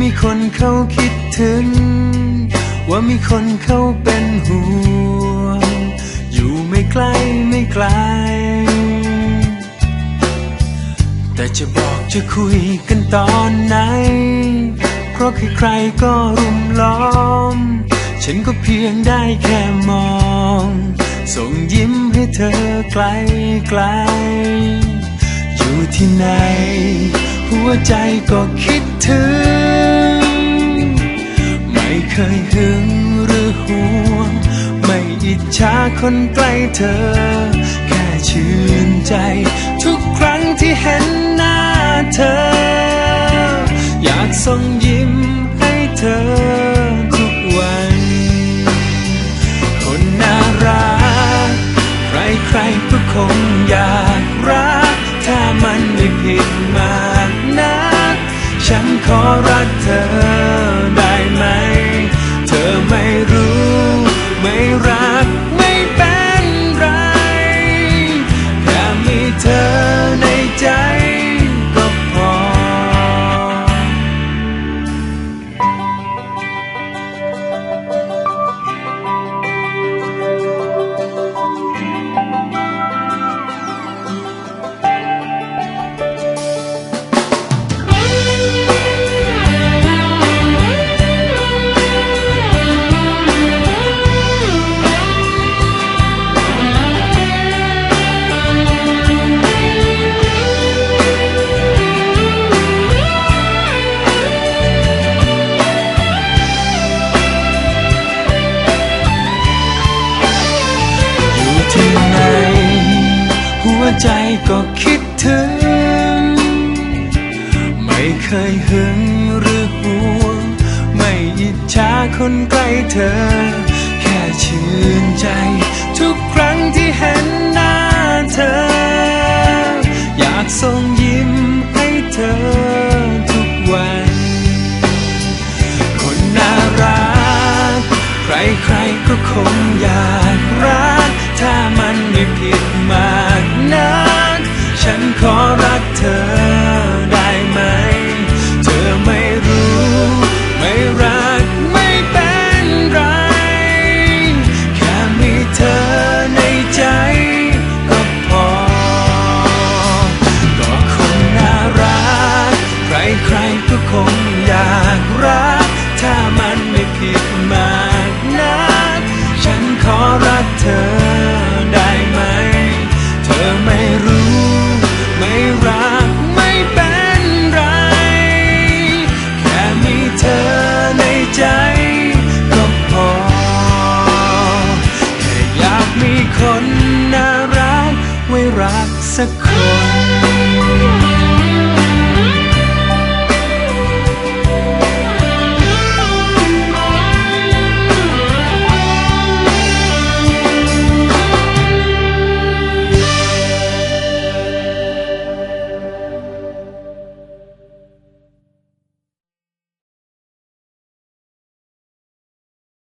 มีคนเขาคิดถึง ว่ามีคนเขาเป็นห่วง อยู่ไม่ไกลไม่ไกล แต่จะบอกจะคุยกันตอนไหน เพราะใครๆก็รุมล้อม ฉันก็เพียงได้แค่มอง ส่งยิ้มให้เธอไกลไกล อยู่ที่ไหน หัวใจก็คิดถึง เคยหึงหรือห่วง ไม่อิจฉาคนใกล้เธอ แค่ชื่นใจ ทุกครั้งที่เห็น ใจก็คิดถึง ไม่เคยหึงหรือห่วง ไม่อิจฉาคนใกล้เธอ แค่ชื่นใจ ทุกครั้งที่เห็นหน้าเธอ อยากส่งยิ้มให้เธอทุกวัน คนน่ารัก ใครๆก็คงอยากรัก ถ้ามันไม่ผิดมากนัก ฉันขอ สักคน